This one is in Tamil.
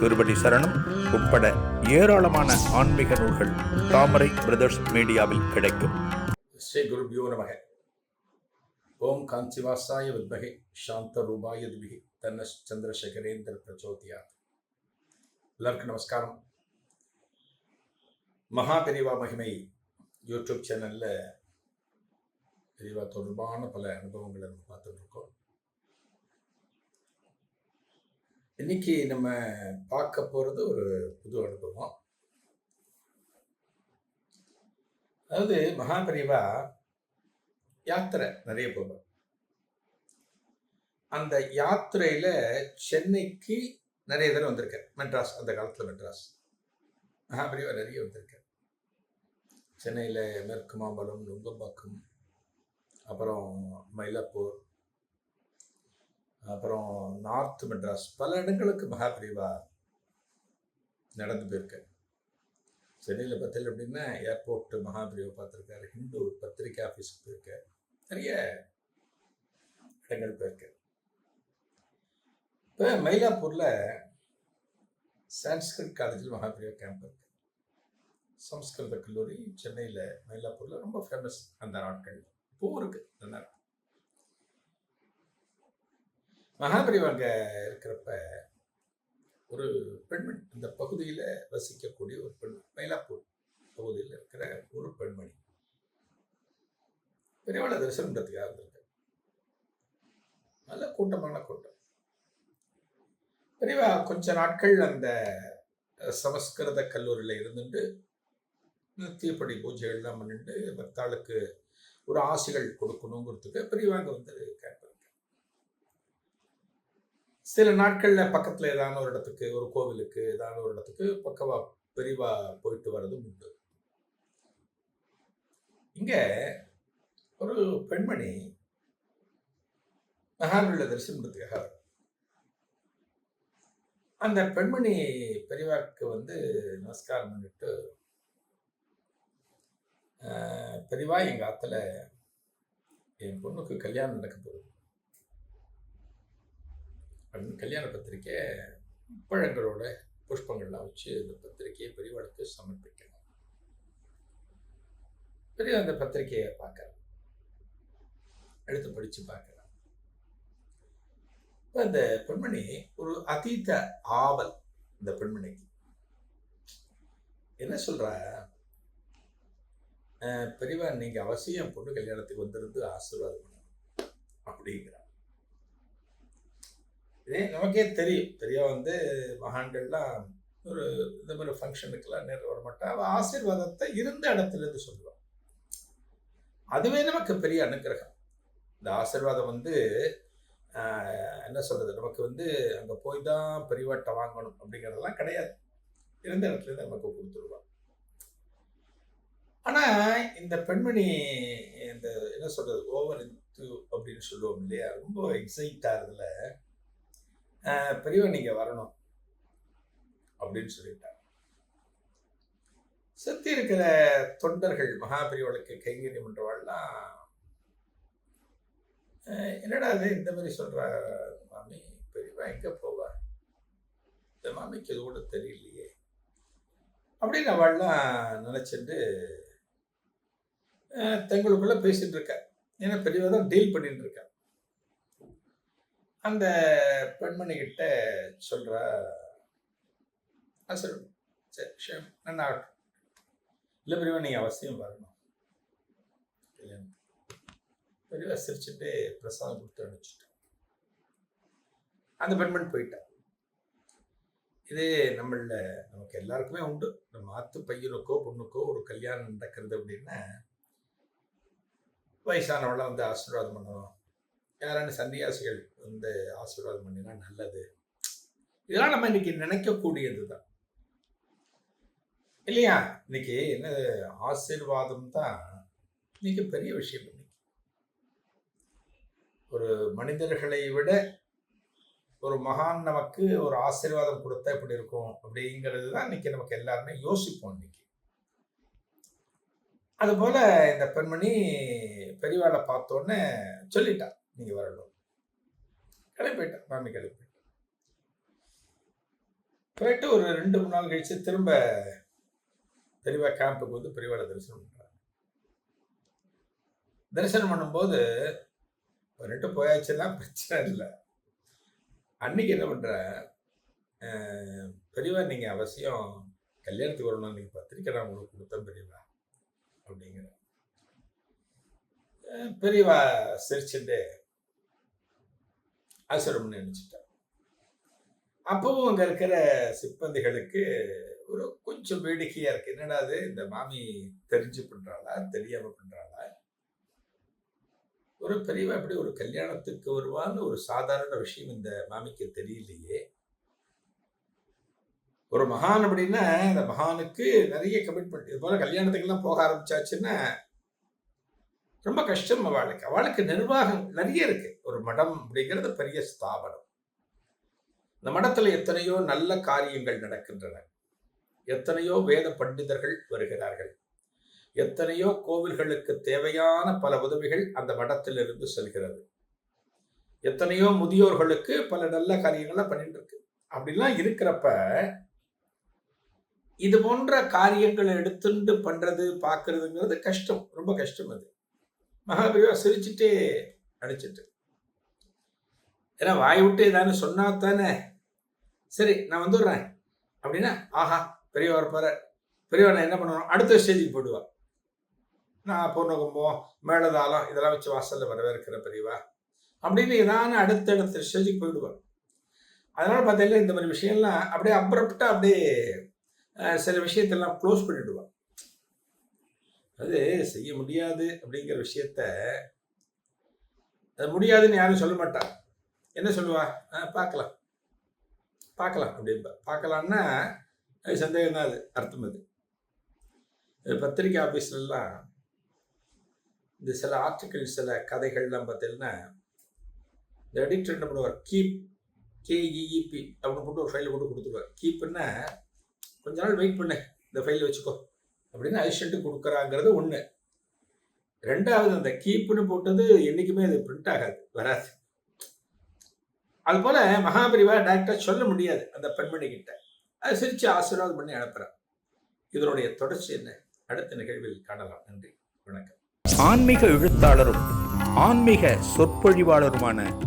திருவடி சரணம் உட்பட ஏராளமான ஆன்மீக நூல்கள் தாமரை பிரதர்ஸ் மீடியாவில் கிடைக்கும். ஸ்ரீ குருபியோ நமக. ஓம் காஞ்சிவாசாய வித்மகே சாந்த ரூபாய திபிகி தன்ன சந்திரசேகரேந்திர பிரச்சோதியா எல்லாருக்கும் நமஸ்காரம். மகா பெரிவா மகிமை யூடியூப் சேனல்ல பெரிவா தொடர்பான பல அனுபவங்களை நம்ம பார்த்துட்டு இருக்கோம். இன்னைக்கு நம்ம பார்க்க போகிறது ஒரு புது அனுபவம். அதாவது மகாபரிவா யாத்திரை நிறைய போவேன் அந்த யாத்திரையில் சென்னைக்கு நிறைய தடவை வந்திருக்கேன் மெட்ராஸ் அந்த காலத்தில் மெட்ராஸ். மகாபரிவா நிறைய வந்திருக்கேன் சென்னையில் மேற்கு மாம்பலம் நுங்கம்பாக்கம் அப்புறம் மயிலாப்பூர் அப்புறம் நார்த் மெட்ராஸ் பல இடங்களுக்கு மகாபிரிவா நடந்து போயிருக்கேன் சென்னையில் பார்த்தல அப்படின்னா ஏர்போர்ட் மகாபிரிவை பார்த்துருக்காரு. ஹிந்து பத்திரிக்கை ஆஃபீஸுக்கு போயிருக்கார் நிறைய இடங்கள் போயிருக்கார் இப்போ மயிலாப்பூரில் சான்ஸ்கிரிட் காலேஜில் மகாபிரிவா கேம்ப் இருக்கு. சம்ஸ்கிருத கல்லூரி சென்னையில் மயிலாப்பூரில் ரொம்ப ஃபேமஸ் அந்த நாட்கள். இப்போவும் இருக்குது அந்த நேரம் மகாபரிவாங்க இருக்கிறப்ப ஒரு பெண்மணி அந்த பகுதியில் வசிக்கக்கூடிய ஒரு பெண் மயிலாப்பூர் பகுதியில் இருக்கிற ஒரு பெண்மணி. பெரியவாளை தரிசனம் பண்ணுறதுக்காக இருந்திருக்கு நல்ல கூட்டமான கூட்டம். பெரியவா கொஞ்ச நாட்கள் அந்த சமஸ்கிருத கல்லூரியில் இருந்துட்டு நித்தியப்படி பூஜைகள்லாம் பண்ணிட்டு பக்தாளுக்கு ஒரு ஆசைகள் கொடுக்கணுங்கிறதுக்கு பெரியவாங்க வந்து கேட்பாங்க சில நாட்களில் பக்கத்தில் ஏதாவது ஒரு இடத்துக்கு ஒரு கோவிலுக்கு ஏதாவது ஒரு இடத்துக்கு பக்கவா பெரிவா போயிட்டு வர்றதும் உண்டு. இங்கே ஒரு பெண்மணி மகான்களை தரிசனத்துக்காக அந்த பெண்மணி பெரியவாக்கு வந்து நமஸ்காரம் பண்ணிட்டு பெரிவா பெரியவா எங்க என் பொண்ணுக்கு கல்யாணம் நடக்க போகுது. அப்படின்னு கல்யாண பத்திரிக்கை பழங்களோட புஷ்பங்கள்லாம் வச்சு அந்த பத்திரிக்கையை பெரியவளுக்கு சமர்ப்பிக்கணும். பெரிய அந்த பத்திரிக்கையை பார்க்குறான் எடுத்து படித்து பார்க்குறான் இப்போ அந்த பெண்மணி ஒரு அதீத ஆவல் இந்த பெண்மணிக்கு. என்ன சொல்கிறா பெரியவா நீங்கள் அவசியம் பொண்ணு கல்யாணத்துக்கு வந்திருந்து ஆசீர்வாதம் பண்ணணும். அப்படிங்கிற. இதே நமக்கே தெரியும். பெரிய வந்து மகான்கள்லாம் ஒரு இந்த மாதிரி ஃபங்க்ஷனுக்கெல்லாம் நேரில் வர மாட்டா அவள் ஆசீர்வாதத்தை இருந்த இடத்துல இருந்து சொல்லுவாள் அதுவே நமக்கு பெரிய அனுக்கிரகம். இந்த ஆசீர்வாதம் வந்து என்ன சொல்கிறது நமக்கு வந்து அங்கே போய் தான் பெரியவாட்டை வாங்கணும் அப்படிங்கிறதெல்லாம் கிடையாது. இருந்த இடத்துல இருந்து நமக்கு கொடுத்துருவான் ஆனால் இந்த பெண்மணி இந்த என்ன சொல்கிறது ஓவர் அப்படின்னு சொல்லுவோம் இல்லையா? ரொம்ப எக்ஸைட் ஆகுதுல பெரியவன் நீங்க வரணும் அப்படின்னு சொல்லிட்டார். சுத்தி இருக்கிற தொண்டர்கள் மகாபிரிவளுக்கு கைங்கரியம் என்றவாள்லாம் என்னடா அது இந்த மாதிரி சொல்ற மாமி? பெரியவா எங்க போவா? இந்த மாமிக்கு இது கூட தெரியலையே. அப்படின்னு அவள்லாம் நினைச்சிட்டு ஆஹ் தங்களுக்குள்ள பேசிட்டு இருக்க. ஏன்னா பெரியவா தான் டீல் பண்ணிட்டு இருக்கா அந்த பெண்மணி கிட்ட சொல்றா சரி சரி சரி இல்லை பெரியவா நீங்கள் அவசியம் வரணும். கல்யாணம் பெரியவா சிரிச்சுட்டு பிரசாதம் கொடுத்து அனுப்பிச்சிட்டேன் அந்த பெண்மணி போயிட்டா. இது நம்மள நமக்கு எல்லாருக்குமே உண்டு. நம்ம ஆத்து பையனுக்கோ பொண்ணுக்கோ ஒரு கல்யாணம் நடக்கிறது அப்படின்னா வயசானவெல்லாம் வந்து ஆசீர்வாதம் பண்ணணும் யாரான சன்னியாசிகள் வந்து ஆசீர்வாதம் பண்ணினா நல்லது. இதெல்லாம் நம்ம இன்னைக்கு நினைக்கக்கூடியது தான் இல்லையா? இன்னைக்கு என்ன ஆசீர்வாதம் தான் இன்னைக்கு பெரிய விஷயம் இன்னைக்கு. ஒரு மனிதர்களை விட ஒரு மகான் நமக்கு ஒரு ஆசீர்வாதம் கொடுத்தா எப்படி இருக்கும்? அப்படிங்கிறது தான் இன்னைக்கு நமக்கு எல்லாருமே யோசிப்போம் இன்னைக்கு. அதுபோல இந்த பெண்மணி பெரியவாளை பார்த்தோன்னே சொல்லிட்டா. நீங்க வரணும். கிளம்பிட்டேன் மாமி கிளம்பிட்டேன். போயிட்டு ஒரு ரெண்டு மூணு நாள் கழிச்சு திரும்ப பெரியவா கேம்புக்கு வந்து பெரியவாட தரிசனம் பண்றாங்க. தரிசனம் பண்ணும்போது ரெண்டு போயாச்சுன்னா பிரச்சனை இல்லை. அன்னைக்கு என்ன பண்ணுற பெரியவா நீங்கள் அவசியம் கல்யாணத்துக்கு வரணும் நீங்கள் பத்திரிக்கை நான் உங்களுக்கு கொடுத்தேன் பெரியவா அப்படிங்கிற. பெரியவா சிரிச்சுட்டு அசுரம்னு நினச்சிட்டார் அப்பவும் அங்கே இருக்கிற சிப்பந்திகளுக்கு ஒரு கொஞ்சம் வேடிக்கையாக இருக்கு. என்னடா அது இந்த மாமி தெரிஞ்சு பண்ணுறாளா தெரியாம பண்ணுறாளா ஒரு பெரியவா எப்படி ஒரு கல்யாணத்துக்கு வருவான்னு ஒரு சாதாரண விஷயம் இந்த மாமிக்கு தெரியலையே. ஒரு மகான் அப்படின்னா இந்த மகானுக்கு நிறைய கமிட்மெண்ட் இது போல கல்யாணத்துக்கெல்லாம் போக ஆரம்பிச்சாச்சுன்னா ரொம்ப கஷ்டம் அவளுக்கு. அவளுக்கு நிர்வாகம் நிறைய இருக்கு. ஒரு மடம் அப்படிங்கிறது பெரிய ஸ்தாபனம். இந்த மடத்துல எத்தனையோ நல்ல காரியங்கள் நடக்கின்றன. எத்தனையோ வேத பண்டிதர்கள் வருகிறார்கள். எத்தனையோ கோவில்களுக்கு தேவையான பல உதவிகள் அந்த மடத்திலிருந்து செல்கிறது. எத்தனையோ முதியோர்களுக்கு பல நல்ல காரியங்கள்லாம் பண்ணிட்டு இருக்கு அப்படிலாம் இருக்கிறப்ப இது போன்ற காரியங்களை எடுத்துட்டு பண்றது பார்க்கறதுங்கிறது கஷ்டம். ரொம்ப கஷ்டம் அது. மகாபிரிவா சிரிச்சுட்டே அடிச்சிட்டு. ஏன்னா வாய் விட்டு ஏதானு சொன்னா தானே. சரி நான் வந்துடுறேன். அப்படின்னா ஆஹா பெரியவா இருப்பார் பெரியவா நான் என்ன பண்ணணும் அடுத்த ஸ்டேஜுக்கு போயிடுவா நான் பூர்ணகும்பம் மேளதாளம் இதெல்லாம் வச்சு வாசலில் வரவேற்கிற பெரியவா. அப்படின்னு ஏதான அடுத்தடுத்த ஸ்டேஜுக்கு போயிடுவான் அதனால் பார்த்தீங்கன்னா இந்த மாதிரி விஷயம்லாம் அப்படியே அப்ரப்டாக அப்படியே சில விஷயத்தெல்லாம் க்ளோஸ் பண்ணிவிடுவான் அது செய்ய முடியாது அப்படிங்கிற விஷயத்த அது முடியாதுன்னு யாரும் சொல்ல மாட்டா என்ன சொல்லுவா பார்க்கலாம். பார்க்கலாம் அப்படின்பா பார்க்கலான்னா அது சந்தேகம் தான் அது. அர்த்தம் அது. பத்திரிகை பத்திரிக்கை ஆஃபீஸ்லலாம் இந்த சில ஆர்டிக்கிள் சில கதைகள்லாம் பார்த்தீங்கன்னா இந்த எடிட்டர் என்ன பண்ணுவார்? கீப் கேஇஇபி அப்படின்னு போட்டு ஒரு ஃபைலை போட்டு கொடுத்துருவார். கீப்புன்னா கொஞ்ச நாள் வெயிட் பண்ணு. இந்த ஃபைல் வச்சுக்கோ. அப்படின்னு அசிஸ்டண்ட்டு கொடுக்குறாங்கிறது ஒன்று ரெண்டாவது அந்த கீப்புன்னு போட்டது என்றைக்குமே அது பிரிண்ட் ஆகாது வராது. அது போல மகாபிரிவா டைரக்டாக சொல்ல முடியாது அந்த பெண்மணி கிட்ட. அது சிரிச்சு ஆசீர்வாதம் பண்ணி அனுப்புறான். இதனுடைய தொடர்ச்சி என்ன? அடுத்த நிகழ்வில் காணலாம். நன்றி. வணக்கம். ஆன்மீக எழுத்தாளரும் ஆன்மீக சொற்பொழிவாளருமான